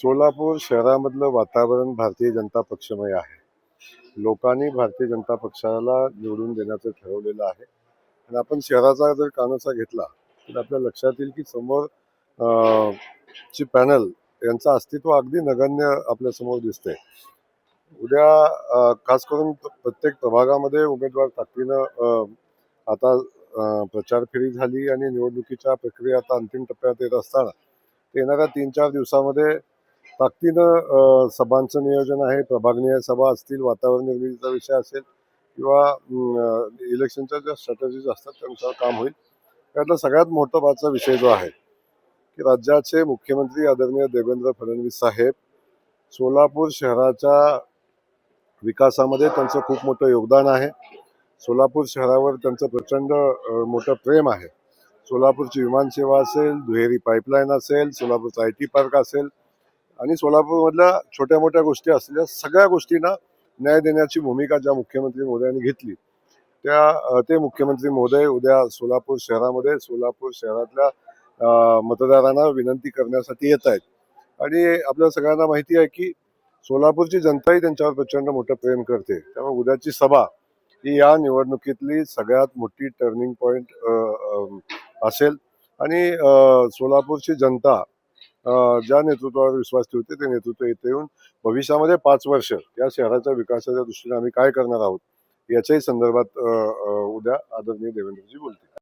सोलापूर शहरामधलं वातावरण भारतीय जनता पक्षमय आहे. लोकांनी भारतीय जनता पक्षाला निवडून देण्याचं ठरवलेलं आहे. आणि आपण शहराचा जर कानोसा घेतला तर आपल्या लक्षात येईल की समोर ची पॅनल यांचं अस्तित्व अगदी नगण्य आपल्यासमोर दिसतंय. उद्या खास करून प्रत्येक प्रभागामध्ये उमेदवार ताकदीनं आता प्रचार फेरी झाली आणि निवडणुकीच्या प्रक्रिया आता अंतिम टप्प्यात येत असताना येणाऱ्या तीन चार दिवसामध्ये ताकदीनं सभांचं नियोजन आहे. प्रभागनीय सभा असतील वातावरण निर्मितीचा विषय असेल किंवा इलेक्शनच्या ज्या स्ट्रॅटजीज असतात त्यानुसार काम होईल. त्यातला सगळ्यात महत्त्वाचा विषय जो आहे की राज्याचे मुख्यमंत्री आदरणीय देवेंद्र फडणवीस साहेब सोलापूर शहराच्या विकासामध्ये त्यांचं खूप मोठं योगदान आहे. सोलापूर शहरावर त्यांचं प्रचंड मोठं प्रेम आहे. सोलापूरची विमानसेवा असेल दुहेरी पाईपलाईन असेल सोलापूरचा आय टी पार्क असेल आणि सोलापूरमधल्या छोट्या मोठ्या गोष्टी असलेल्या सगळ्या गोष्टींना न्याय देण्याची भूमिका ज्या मुख्यमंत्री महोदयांनी घेतली त्या ते मुख्यमंत्री महोदय उद्या सोलापूर शहरामध्ये सोलापूर शहरातल्या मतदारांना विनंती करण्यासाठी येत आहेत. आणि आपल्या सगळ्यांना माहिती आहे की सोलापूरची जनताही त्यांच्यावर प्रचंड मोठं प्रेम करते. त्यामुळे उद्याची सभा ही या निवडणुकीतली सगळ्यात मोठी टर्निंग पॉईंट असेल. आणि सोलापूरची जनता ज्या नेतृत्वावर विश्वास ठेवते ते नेतृत्व येथे येऊन भविष्यामध्ये पाच वर्ष या शहराच्या विकासाच्या दृष्टीने आम्ही काय करणार आहोत याच्याही संदर्भात उद्या आदरणीय देवेंद्रजी बोलतील.